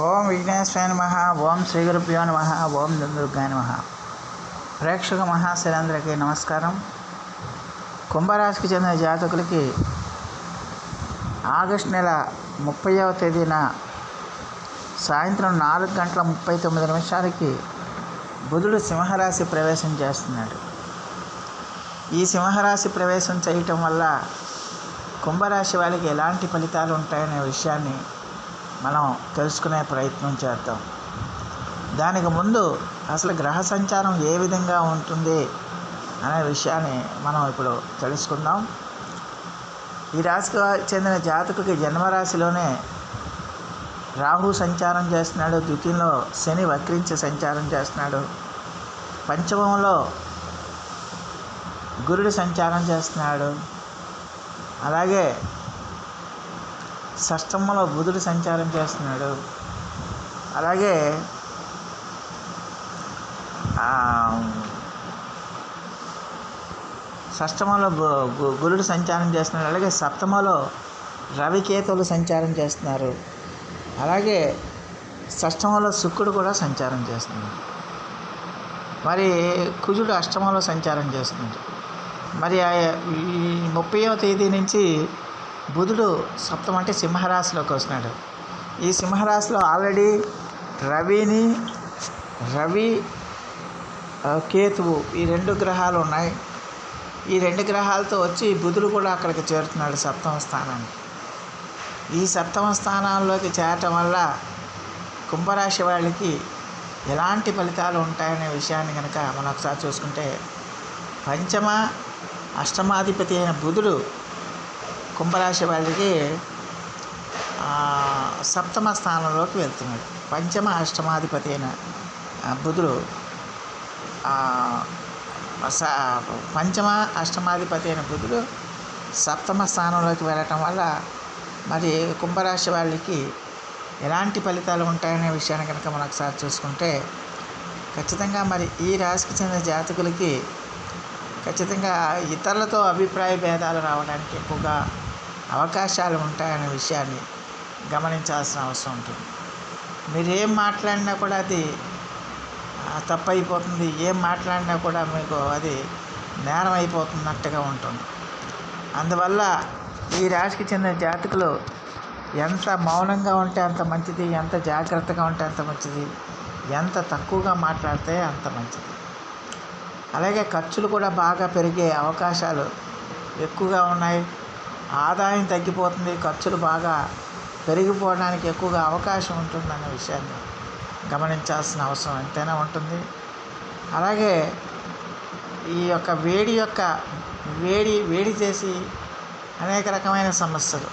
ఓం విఘ్నేశ్వరాయ నమ ఓం శ్రీ గురుభ్యో నమ ఓం దుర్గాయ నమ. ప్రేక్షక మహాశైలందరికీ నమస్కారం. కుంభరాశికి చెందిన జాతకులకి ఆగస్టు నెల ముప్పైవ తేదీన సాయంత్రం నాలుగు గంటల ముప్పై తొమ్మిది నిమిషాలకి బుధుడు సింహరాశి ప్రవేశం చేస్తున్నాడు. ఈ సింహరాశి ప్రవేశం చేయటం వల్ల కుంభరాశి వాళ్ళకి ఎలాంటి ఫలితాలు ఉంటాయనే విషయాన్ని మనం తెలుసుకునే ప్రయత్నం చేద్దాం. దానికి ముందు అసలు గ్రహ సంచారం ఏ విధంగా ఉంటుంది అనే విషయాన్ని మనం ఇప్పుడు తెలుసుకుందాం. ఈ రాశికి చెందిన జాతకుడికి జన్మరాశిలోనే రాహు సంచారం చేస్తున్నాడు ద్వితీయంలో శని వక్రించి సంచారం చేస్తున్నాడు పంచమంలో గురుడు సంచారం చేస్తున్నాడు అలాగే షష్టమంలో బుధుడు సంచారం చేస్తున్నాడు. అలాగే ఆ, షష్టమంలో గురుడు సంచారం చేస్తున్నాడు. అలాగే సప్తమలో రవికేతులు సంచారం చేస్తున్నారు. అలాగే షష్టమంలో శుక్రుడు కూడా సంచారం చేస్తున్నాడు. మరి కుజుడు అష్టమంలో సంచారం చేస్తున్నాడు. మరి ఆ- ఈ ముప్పైవ తేదీ నుంచి బుధుడు సప్తం అంటే సింహరాశిలోకి వస్తున్నాడు. ఈ సింహరాశిలో ఆల్రెడీ రవిని రవి కేతువు ఈ రెండు గ్రహాలు ఉన్నాయి. ఈ రెండు గ్రహాలతో వచ్చి బుధుడు కూడా అక్కడికి చేరుతున్నాడు సప్తమ స్థానానికి. ఈ సప్తమ స్థానాల్లోకి చేరటం వల్ల కుంభరాశి వాళ్ళకి ఎలాంటి ఫలితాలు ఉంటాయనే విషయాన్ని కనుక మనం ఒకసారి చూసుకుంటే పంచమ అష్టమాధిపతి అయిన బుధుడు కుంభరాశి వాళ్ళకి సప్తమ స్థానంలోకి వెళ్తున్నాడు. పంచమ అష్టమాధిపతి అయిన బుధుడు స- పంచమ అష్టమాధిపతి అయిన బుధుడు సప్తమ స్థానంలోకి వెళ్ళటం వల్ల మరి కుంభరాశి వాళ్ళకి ఎలాంటి ఫలితాలు ఉంటాయనే విషయాన్ని కనుక మనం ఒకసారి చూసుకుంటే ఖచ్చితంగా మరి ఈ రాశికి చెందిన జాతకులకి ఖచ్చితంగా ఇతరులతో అభిప్రాయ భేదాలు రావడానికి ఎక్కువగా అవకాశాలు ఉంటాయనే విషయాన్ని గమనించాల్సిన అవసరం ఉంటుంది. మీరు ఏం మాట్లాడినా కూడా అది తప్పు అయిపోతుంది ఏం మాట్లాడినా కూడా మీకు అది నేరం అయిపోతున్నట్టుగా ఉంటుంది. అందువల్ల ఈ రాశికి చెందిన జాతకులు ఎంత మౌనంగా ఉంటే అంత మంచిది ఎంత జాగ్రత్తగా ఉంటే అంత మంచిది ఎంత తక్కువగా మాట్లాడితే అంత మంచిది. అలాగే ఖర్చులు కూడా బాగా పెరిగే అవకాశాలు ఎక్కువగా ఉన్నాయి. ఆదాయం తగ్గిపోతుంది ఖర్చులు బాగా పెరిగిపోవడానికి ఎక్కువగా అవకాశం ఉంటుందనే విషయాన్ని గమనించాల్సిన అవసరం ఎంతైనా ఉంటుంది. అలాగే ఈ యొక్క వేడి యొక్క వేడి వేడి చేసి అనేక రకమైన సమస్యలు.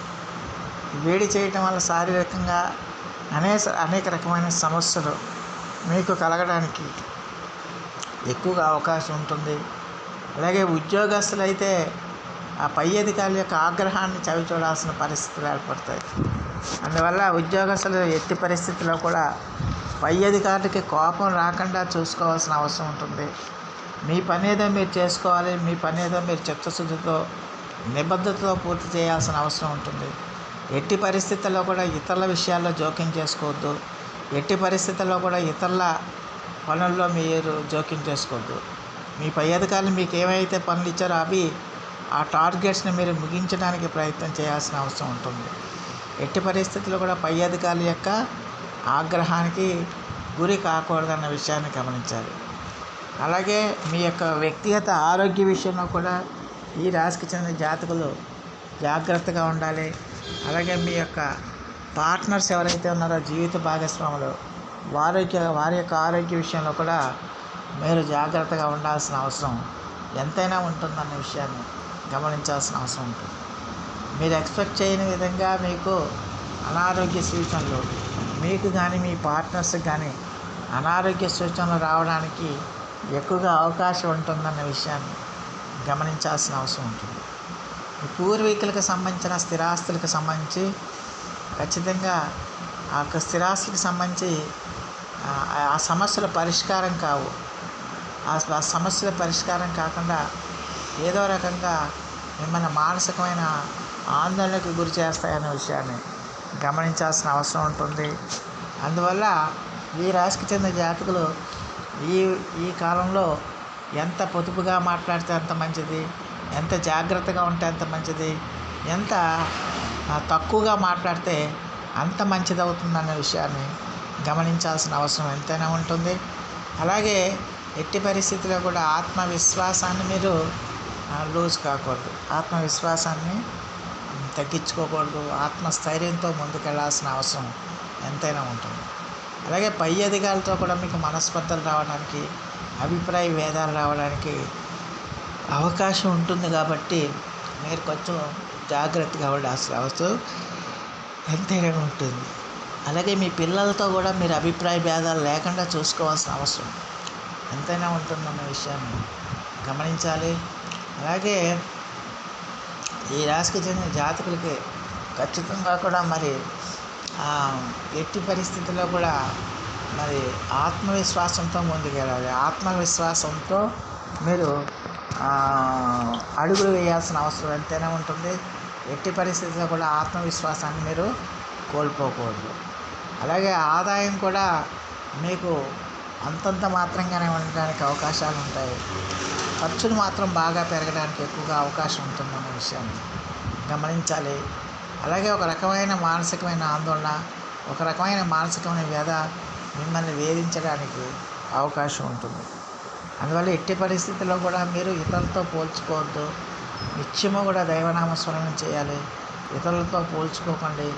వేడి చేయటం వల్ల శారీరకంగా అనేక అనేక రకమైన సమస్యలు మీకు కలగడానికి ఎక్కువగా అవకాశం ఉంటుంది. అలాగే ఉద్యోగస్తులు అయితే ఆ పై అధికారుల యొక్క ఆగ్రహాన్ని చవి చూడాల్సిన పరిస్థితులు ఏర్పడతాయి. అందువల్ల ఉద్యోగస్తులు ఎట్టి పరిస్థితిలో కూడా పై అధికారులకి కోపం రాకుండా చూసుకోవాల్సిన అవసరం ఉంటుంది. మీ పని ఏదో మీరు చేసుకోవాలి మీ పని ఏదో మీరు చిత్తశుద్ధితో నిబద్ధతతో పూర్తి చేయాల్సిన అవసరం ఉంటుంది. ఎట్టి పరిస్థితుల్లో కూడా ఇతరుల విషయాల్లో జోక్యం చేసుకోవద్దు. ఎట్టి పరిస్థితుల్లో కూడా ఇతరుల పనుల్లో మీరు జోక్యం చేసుకోవద్దు. మీ పై అధికారులు మీకు ఏమైతే పనులు ఇచ్చారో అవి ఆ టార్గెట్స్ని మీరు ముగించడానికి ప్రయత్నం చేయాల్సిన అవసరం ఉంటుంది. ఎట్టి పరిస్థితుల్లో కూడా పై అధికారుల యొక్క ఆగ్రహానికి గురి కాకూడదన్న విషయాన్ని గమనించాలి. అలాగే మీ యొక్క వ్యక్తిగత ఆరోగ్య విషయంలో కూడా ఈ రాశికి చెందిన జాతకులు జాగ్రత్తగా ఉండాలి. అలాగే మీ యొక్క పార్ట్నర్స్ ఎవరైతే ఉన్నారో జీవిత భాగస్వాములు వారి వారి యొక్క ఆరోగ్య విషయంలో కూడా మీరు జాగ్రత్తగా ఉండాల్సిన అవసరం ఎంతైనా ఉంటుందన్న విషయాన్ని గమనించాల్సిన అవసరం ఉంటుంది. మీరు ఎక్స్పెక్ట్ చేయని విధంగా మీకు అనారోగ్య సూచనలు మీకు కానీ మీ పార్ట్నర్స్కి కానీ అనారోగ్య సూచనలు రావడానికి ఎక్కువగా అవకాశం ఉంటుందన్న విషయాన్ని గమనించాల్సిన అవసరం ఉంటుంది. మీ పూర్వీకులకు సంబంధించిన స్థిరాస్తులకు సంబంధించి ఖచ్చితంగా ఆ యొక్క స్థిరాస్తులకు సంబంధించి ఆ- సమస్యల పరిష్కారం కావు. ఆ ఆ సమస్యల పరిష్కారం కాకుండా ఏదో రకంగా మిమ్మల్ని మానసికమైన ఆందోళనకు గురి చేస్తాయనే విషయాన్ని గమనించాల్సిన అవసరం ఉంటుంది. అందువల్ల ఈ రాశికి చెందిన జాతకులు ఈ ఈ కాలంలో ఎంత పొదుపుగా మాట్లాడితే అంత మంచిది? ఎంత జాగ్రత్తగా ఉంటే అంత మంచిది? ఎంత తక్కువగా మాట్లాడితే అంత మంచిది అవుతుందన్న విషయాన్ని గమనించాల్సిన అవసరం ఎంతైనా ఉంటుంది. అలాగే ఎట్టి పరిస్థితిలో కూడా ఆత్మవిశ్వాసాన్ని మీరు లూజ్ కాకూడదు. ఆత్మవిశ్వాసాన్ని తగ్గించుకోకూడదు. ఆత్మస్థైర్యంతో ముందుకెళ్ళాల్సిన అవసరం ఎంతైనా ఉంటుంది. అలాగే పై అధికారులతో కూడా మీకు మనస్పర్ధలు రావడానికి అభిప్రాయ భేదాలు రావడానికి అవకాశం ఉంటుంది కాబట్టి మీరు కొంచెం జాగ్రత్తగా ఉండాల్సిన అవసరం ఎంతైనా ఉంటుంది. అలాగే మీ పిల్లలతో కూడా మీరు అభిప్రాయ భేదాలు లేకుండా చూసుకోవాల్సిన అవసరం ఎంతైనా ఉంటుందన్న విషయాన్ని గమనించాలి. అలాగే ఈ రాశికి చెందిన జాతకులకి ఖచ్చితంగా కూడా మరి ఎట్టి పరిస్థితుల్లో కూడా మరి ఆత్మవిశ్వాసంతో ముందుకెళ్ళాలి. ఆత్మవిశ్వాసంతో మీరు అడుగులు వేయాల్సిన అవసరం ఎంతైనా ఉంటుంది. ఎట్టి పరిస్థితుల్లో కూడా ఆత్మవిశ్వాసాన్ని మీరు కోల్పోకూడదు. అలాగే ఆదాయం కూడా మీకు అంతంత మాత్రంగానే ఉండడానికి అవకాశాలు ఉంటాయి. ఖర్చులు మాత్రం బాగా పెరగడానికి ఎక్కువగా అవకాశం ఉంటుందన్న విషయాన్ని గమనించాలి. అలాగే ఒక రకమైన మానసికమైన ఆందోళన ఒక రకమైన మానసికమైన వ్యధ మిమ్మల్ని వేధించడానికి అవకాశం ఉంటుంది. అందువల్ల ఎట్టి పరిస్థితుల్లో కూడా మీరు ఇతరులతో పోల్చుకోవద్దు. నిత్యము కూడా దైవనామస్మరణం చేయాలి. ఇతరులతో పోల్చుకోకండి.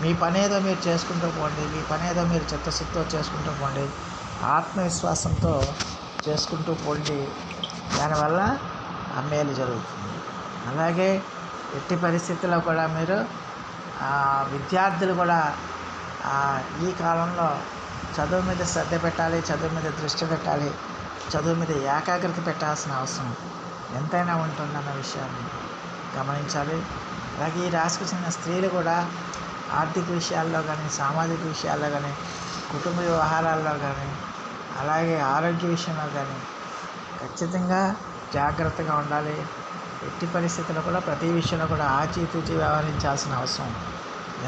మీ పనేదో మీరు చేసుకుంటూ పోండి. మీ పనేదో మీరు చిత్తశుద్ధితో చేసుకుంటూ పోండి. ఆత్మవిశ్వాసంతో చేసుకుంటూ పోండి. దానివల్ల ఆ మేలు జరుగుతుంది. అలాగే ఎట్టి పరిస్థితుల్లో కూడా మీరు విద్యార్థులు కూడా ఈ కాలంలో చదువు మీద శ్రద్ధ పెట్టాలి చదువు మీద దృష్టి పెట్టాలి చదువు మీద ఏకాగ్రత పెట్టాల్సిన అవసరం ఎంతైనా ఉంటుందన్న విషయాన్ని గమనించాలి. అలాగే ఈ రాశికి చెందిన స్త్రీలు కూడా ఆర్థిక విషయాల్లో కానీ సామాజిక విషయాల్లో కానీ కుటుంబ వ్యవహారాల్లో కానీ అలాగే ఆరోగ్య విషయంలో కానీ ఖచ్చితంగా జాగ్రత్తగా ఉండాలి. ఎట్టి పరిస్థితుల్లో కూడా ప్రతి విషయంలో కూడా ఆచితూచి వ్యవహరించాల్సిన అవసరం.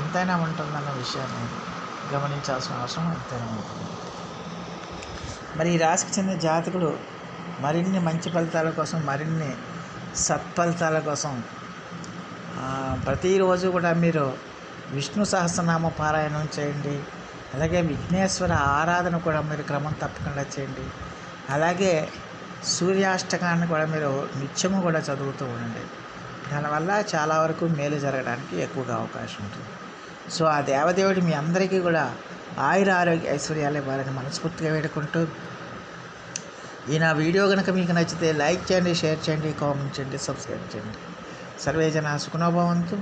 ఎంతైనా ఉంటుందన్న విషయాన్ని గమనించాల్సిన అవసరం ఎంతైనా ఉంటుంది. మరి ఈ రాశికి చెందిన జాతకులు మరిన్ని మంచి ఫలితాల కోసం మరిన్ని సత్ఫలితాల కోసం ప్రతిరోజు కూడా మీరు విష్ణు సహస్రనామ పారాయణం చేయండి. అలాగే విఘ్నేశ్వర ఆరాధన కూడా మీరు క్రమం తప్పకుండా చేయండి. అలాగే సూర్యాష్టకాన్ని కూడా మీరు నిత్యము కూడా చదువుతూ ఉండండి. దానివల్ల చాలా వరకు మేలు జరగడానికి ఎక్కువగా అవకాశం ఉంటుంది. సో ఆ దేవదేవుడు మీ అందరికీ కూడా ఆయుర ఆరోగ్య ఐశ్వర్యాలు ఇవ్వాలని మనస్ఫూర్తిగా వేడుకుంటూ ఈ నా వీడియో కనుక మీకు నచ్చితే లైక్ చేయండి షేర్ చేయండి కామెంట్ చేయండి సబ్స్క్రైబ్ చేయండి. సర్వేజన సుఖనోభవంతు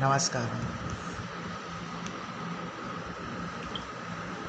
నమస్కారం.